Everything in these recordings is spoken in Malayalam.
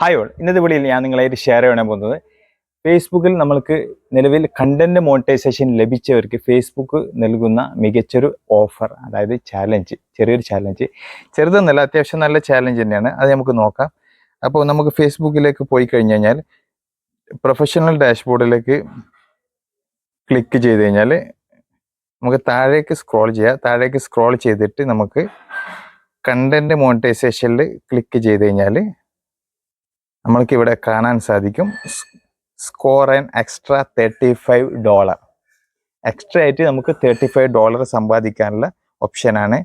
ഹായ് ഓൾ ഇന്നത്തെ വീഡിയോയിൽ ഞാൻ നിങ്ങളായിട്ട് ഷെയർ ചെയ്യാൻ പോകുന്നത്. ഫേസ്ബുക്കിൽ നമ്മൾക്ക് നിലവിൽ കണ്ടന്റ് മോണിറ്റൈസേഷൻ ലഭിച്ചവർക്ക് ഫേസ്ബുക്ക് നൽകുന്ന മികച്ചൊരു ഓഫർ അതായത് ചാലഞ്ച് ചെറിയൊരു ചാലഞ്ച് ചെറുതൊന്നല്ല അത്യാവശ്യം നല്ല ചാലഞ്ച് തന്നെയാണ്. അത് നമുക്ക് നോക്കാം. അപ്പോൾ നമുക്ക് ഫേസ്ബുക്കിലേക്ക് പോയി കഴിഞ്ഞ് കഴിഞ്ഞാൽ പ്രൊഫഷണൽ ഡാഷ്ബോർഡിലേക്ക് ക്ലിക്ക് ചെയ്ത് കഴിഞ്ഞാൽ നമുക്ക് താഴേക്ക് സ്ക്രോൾ ചെയ്യാം. താഴേക്ക് സ്ക്രോൾ ചെയ്തിട്ട് നമുക്ക് കണ്ടന്റ് മോണിറ്റൈസേഷനിൽ ക്ലിക്ക് ചെയ്ത് കഴിഞ്ഞാൽ നമ്മൾക്ക് ഇവിടെ കാണാൻ സാധിക്കും. Score an extra thirty five dollar extra ആയിട്ട് നമുക്ക് തേർട്ടി ഫൈവ് ഡോളർ സമ്പാദിക്കാനുള്ള ഓപ്ഷനാണ്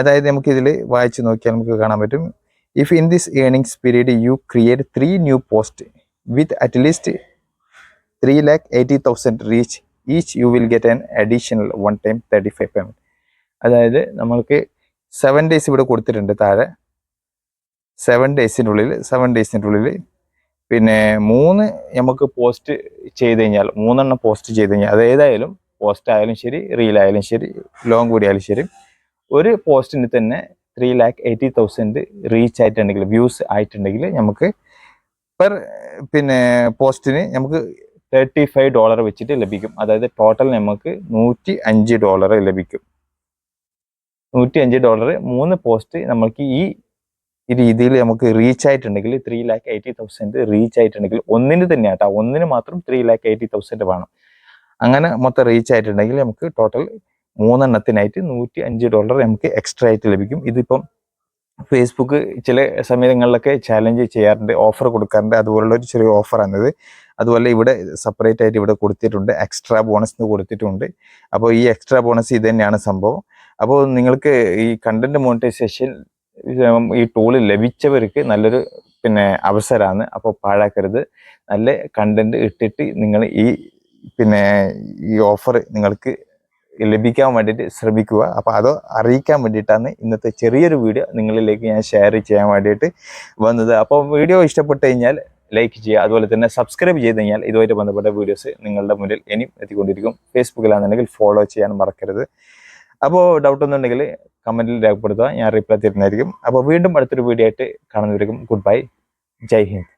അതായത് നമുക്ക് ഇതിൽ വായിച്ച് നോക്കിയാൽ നമുക്ക് കാണാൻ പറ്റും. If in this earnings period you create three new post with at least three lakh eighty thousand reach each you will get an additional one time thirty five payment അതായത് നമ്മൾക്ക് സെവൻ ഡേയ്സ് ഇവിടെ കൊടുത്തിട്ടുണ്ട് താഴെ. സെവൻ ഡേയ്സിന്റെ ഉള്ളിൽ സെവൻ ഡേയ്സിന്റെ ഉള്ളിൽ പിന്നെ മൂന്ന് നമുക്ക് പോസ്റ്റ് ചെയ്ത് കഴിഞ്ഞാൽ മൂന്നെണ്ണം പോസ്റ്റ് ചെയ്ത് കഴിഞ്ഞാൽ അത് ഏതായാലും പോസ്റ്റ് ആയാലും ശരി റീൽ ആയാലും ശരി ലോങ് കൂടി ആയാലും ശരി ഒരു പോസ്റ്റിന് തന്നെ three lakh eighty thousand reach ആയിട്ടുണ്ടെങ്കിൽ വ്യൂസ് ആയിട്ടുണ്ടെങ്കിൽ നമുക്ക് പെർ പിന്നെ പോസ്റ്റിന് നമുക്ക് തേർട്ടി ഫൈവ് ഡോളർ വെച്ചിട്ട് ലഭിക്കും. അതായത് ടോട്ടൽ നമുക്ക് നൂറ്റി അഞ്ച് ഡോളർ ലഭിക്കും. നൂറ്റി അഞ്ച് ഡോളർ മൂന്ന് പോസ്റ്റ് നമ്മൾക്ക് ഈ ഈ രീതിയിൽ നമുക്ക് റീച്ച് ആയിട്ടുണ്ടെങ്കിൽ three lakh eighty thousand reach ആയിട്ടുണ്ടെങ്കിൽ ഒന്നിന് തന്നെ ആട്ടോ ഒന്നിന് മാത്രം ത്രീ ലാക്ക് എയ്റ്റി തൗസൻഡ് വേണം. അങ്ങനെ മൊത്തം റീച്ച് ആയിട്ടുണ്ടെങ്കിൽ നമുക്ക് ടോട്ടൽ മൂന്നെണ്ണത്തിനായിട്ട് നൂറ്റി അഞ്ച് ഡോളർ നമുക്ക് എക്സ്ട്രാ ആയിട്ട് ലഭിക്കും. ഇതിപ്പം ഫേസ്ബുക്ക് ചില സമയങ്ങളിലൊക്കെ ചാലഞ്ച് ചെയ്യാറുണ്ട് ഓഫർ കൊടുക്കാറുണ്ട്. അതുപോലുള്ള ഒരു ചെറിയ ഓഫറാണിത് അതുപോലെ ഇവിടെ സെപ്പറേറ്റ് ആയിട്ട് ഇവിടെ കൊടുത്തിട്ടുണ്ട് എക്സ്ട്രാ ബോണസ് കൊടുത്തിട്ടുണ്ട്. അപ്പോൾ ഈ എക്സ്ട്രാ ബോണസ് ഇത് തന്നെയാണ് സംഭവം. അപ്പോൾ നിങ്ങൾക്ക് ഈ കണ്ടന്റ് മോണിറ്റൈസേഷൻ ഈ ടൂൾ ലഭിച്ചവർക്ക് നല്ലൊരു പിന്നെ അവസരമാണ് അപ്പോൾ പാഴാക്കരുത്. നല്ല കണ്ടന്റ് ഇട്ടിട്ട് നിങ്ങൾ ഈ പിന്നെ ഈ ഓഫർ നിങ്ങൾക്ക് ലഭിക്കാൻ വേണ്ടിയിട്ട് ശ്രമിക്കുക. അപ്പോൾ അത് അറിയിക്കാൻ വേണ്ടിയിട്ടാണ് ഇന്നത്തെ ചെറിയൊരു വീഡിയോ നിങ്ങളിലേക്ക് ഞാൻ ഷെയർ ചെയ്യാൻ വേണ്ടിയിട്ട് വന്നത്. അപ്പോൾ വീഡിയോ ഇഷ്ടപ്പെട്ട് കഴിഞ്ഞാൽ ലൈക്ക് ചെയ്യുക. അതുപോലെ തന്നെ സബ്സ്ക്രൈബ് ചെയ്ത് കഴിഞ്ഞാൽ ഇതുമായിട്ട് ബന്ധപ്പെട്ട വീഡിയോസ് നിങ്ങളുടെ മുന്നിൽ ഇനിയും എത്തിക്കൊണ്ടിരിക്കും. ഫേസ്ബുക്കിലാണെന്നുണ്ടെങ്കിൽ ഫോളോ ചെയ്യാൻ മറക്കരുത്. അപ്പോൾ ഡൗട്ട് ഒന്നുണ്ടെങ്കിൽ കമന്റിൽ രേഖപ്പെടുത്തുക. ഞാൻ റിപ്ലൈ തരുന്നതായിരിക്കും. അപ്പോൾ വീണ്ടും അടുത്തൊരു വീഡിയോ ആയിട്ട് കാണുന്നവരിക്കും ഗുഡ് ബൈ ജയ് ഹിന്ദ്.